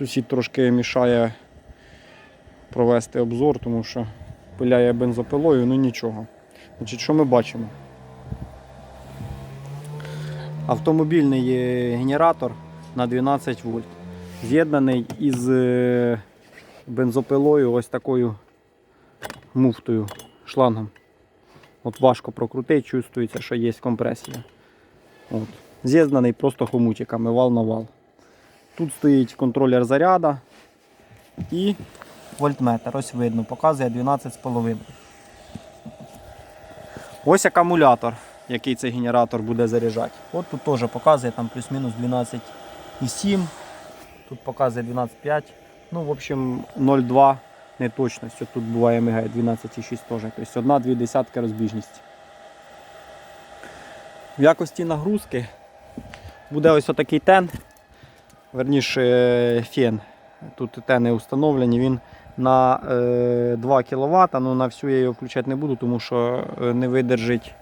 Сусід трошки мішає провести обзор, тому що пиляє бензопилою, ну нічого. Значить, що ми бачимо? Автомобільний е, генератор на 12 вольт. З'єднаний із е, бензопилою ось такою муфтою, шлангом. От важко прокрутити, чувствується, що є компресія. От. З'єднаний просто хомутиками, вал на вал. Тут стоїть контролер заряду і вольтметр. Ось видно, показує 12,5. Ось акумулятор, який цей генератор буде заряджати. От тут теж показує там плюс-мінус 12,7. Тут показує 12,5. Ну, в общем, 0,2 неточність. От Тут буває мигає 12,6 теж. Тобто одна-дві десятки розбіжність. В якості нагрузки буде ось отакий тен. Верніше е, фен. Тут тени встановлені. Він на е, 2 кВт, але на всю я його включати не буду, тому що е, не видержить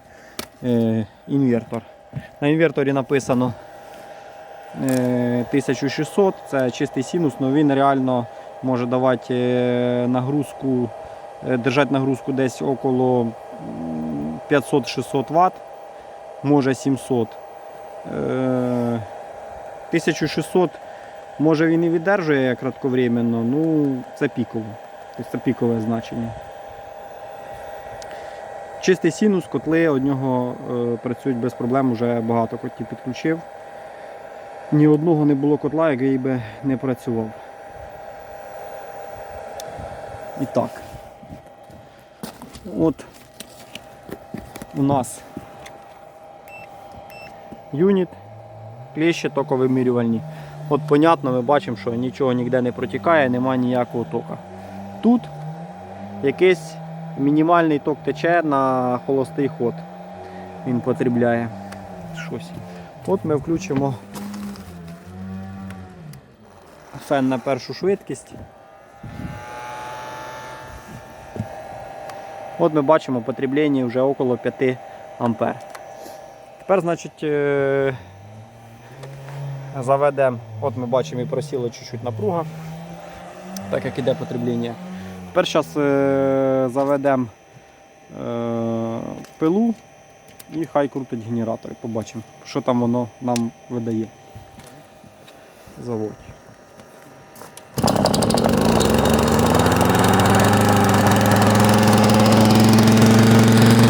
е, інвертор. На інверторі написано е, 1600, це чистий синус, але він реально може давати е, нагрузку, е, держати нагрузку десь около 500-600 Вт, може 700. Е, 1600 може він і віддержує кратковременно, ну це піково. Тобто це пікове значення. Чистий синус, котли од нього е, працюють без проблем, вже багато котів підключив. Ні одного не було котла, який би не працював. І так. От у нас юніт, кліщі токовимірювальні. От понятно, ми бачимо, що нічого ніде не протікає, немає ніякого тока. Тут якийсь мінімальний ток тече на холостий ход. Він потребляє щось. От ми включимо фен на першу швидкість. От ми бачимо потреблення вже около 5 ампер. Тепер, значить, е, заведемо, от ми бачимо і просіла чуть-чуть напруга, так як іде потреблення. Тепер зараз заведемо е, пилу і хай крутить генератор. Побачимо, що там воно нам видає. Заводь.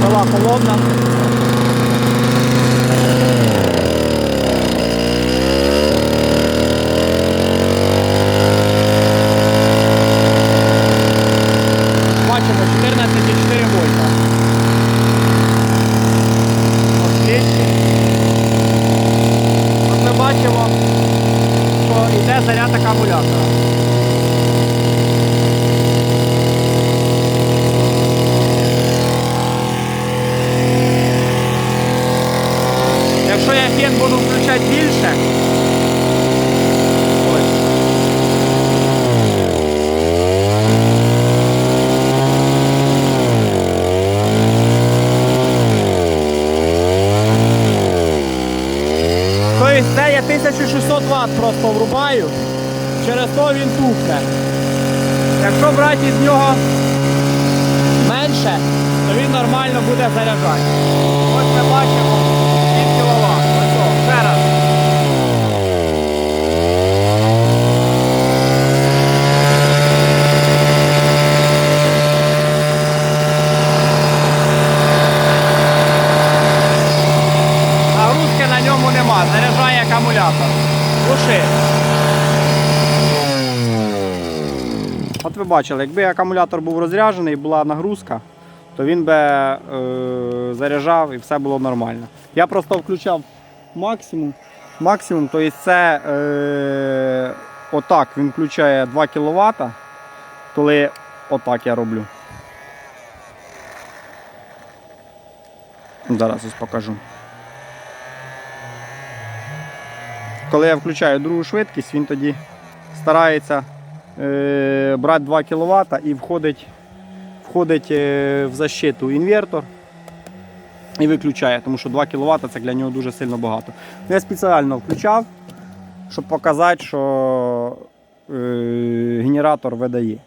Пила холодна. Бачимо 14,4 вольта. Отлично. От ми бачимо, що йде заряд акумулятора. Якщо я фен буду включати більше, ось. Тобто це я 1600 Вт просто врубаю, через то він тухне. Якщо брати з нього менше, то він нормально буде заряджати. Ось ми бачимо 7 кВт. Ось о, ще раз. Нагрузки на ньому нема, заряджає акумулятор. Глуши. От ви бачили, якби акумулятор був розряджений була нагрузка, то він би е, заряджав і все було нормально. Я просто включав максимум. Максимум, тобто це е, отак він включає 2 кВт, коли отак я роблю. Зараз ось покажу. Коли я включаю другу швидкість, він тоді старається брати 2 кВт і входить, входить е, в защиту інвертор і виключає, тому що 2 кВт це для нього дуже сильно багато. Я спеціально включав, щоб показати, що е, генератор видає.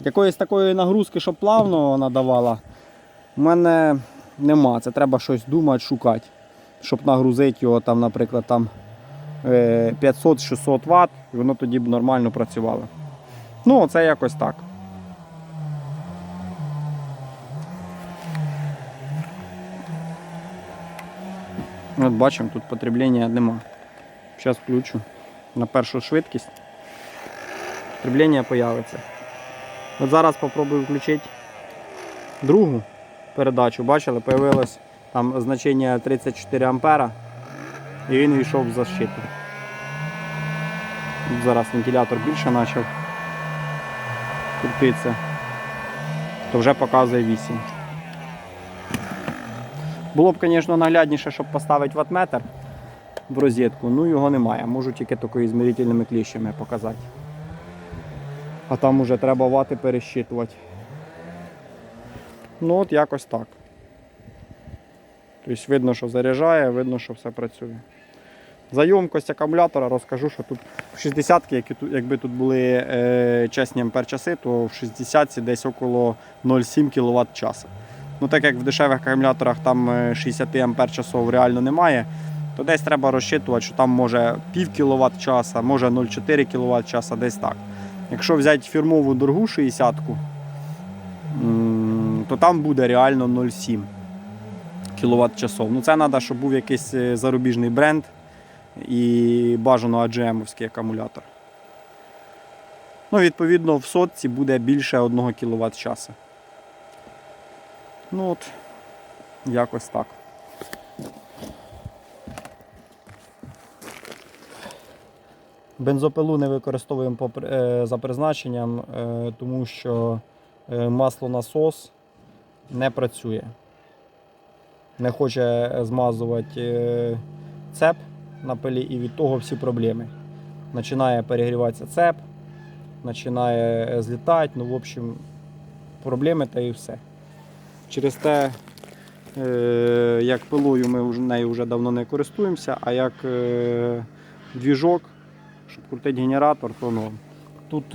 Якоїсь такої нагрузки, щоб плавно надавала, в мене нема. Це треба щось думати, шукати, щоб нагрузити його, там, наприклад, там, е, 500-600 Вт, і воно тоді б нормально працювало. Ну, це якось так. От бачимо, тут потреблення нема. Зараз включу на першу швидкість. Потреблення появиться. От зараз спробую включити другу передачу. Бачили, появилось там значення 34 ампера і він війшов в защиту. Зараз вентилятор більше почав крутитися, то вже показує 8. Було б, звісно, наглядніше, щоб поставити ватметр в розетку, ну його немає. Можу тільки такою змірительними кліщами показати. А там уже треба вати пересчитувати. Ну от якось так. Тобто видно, що заряджає, видно, що все працює. За ємкость акумулятора розкажу, що тут в 60 які тут, якби тут були е, чесні ампер-часи, то в 60 десь около 0,7 кВт часу. Ну так як в дешевих акумуляторах там е, 60 ампер часов реально немає, то десь треба розчитувати, що там може пів кВт часа, може 0,4 кВт часа, десь так. Якщо взяти фірмову дорогу 60-ку, то там буде реально 0,7 кВт часов. Ну це треба, щоб був якийсь е, зарубіжний бренд і бажано AGM-овський акумулятор. Ну, відповідно, в сотці буде більше 1 кВт часу. Ну от, якось так. Бензопилу не використовуємо е, за призначенням, е, тому що е, маслонасос не працює. Не хоче змазувати цеп на пилі і від того всі проблеми. Починає перегріватися цеп, починає е, злітати, ну, в общем, проблеми та і все. Через те, е, як пилою ми нею вже давно не користуємося, а як е, двіжок, щоб крутити генератор, то ну. Тут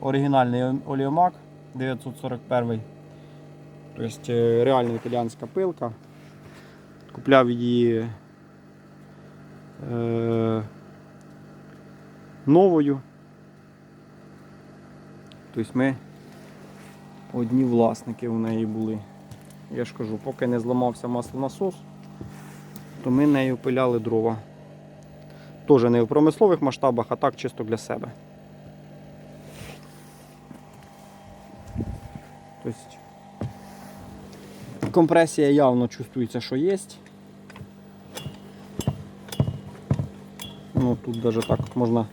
оригінальний оліомак 941. Тобто реально італіанська пилка. Купляв її новою. Тобто ми одні власники у неї були. Я ж кажу, поки не зламався маслонасос, то ми нею пиляли дрова. Теж не в промислових масштабах, а так чисто для себе. Тобто компресія явно чувствується, що є. Ну, тут навіть так можна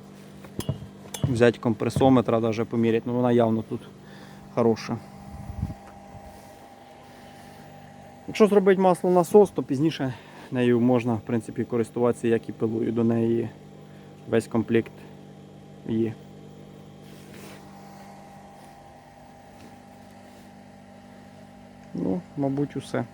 взяти компресометра, даже поміряти, ну вона явно тут хороша. Якщо зробити маслонасос, то пізніше нею можна в принципі, користуватися як і пилою. До неї весь комплект є. Ну, мабуть, усе.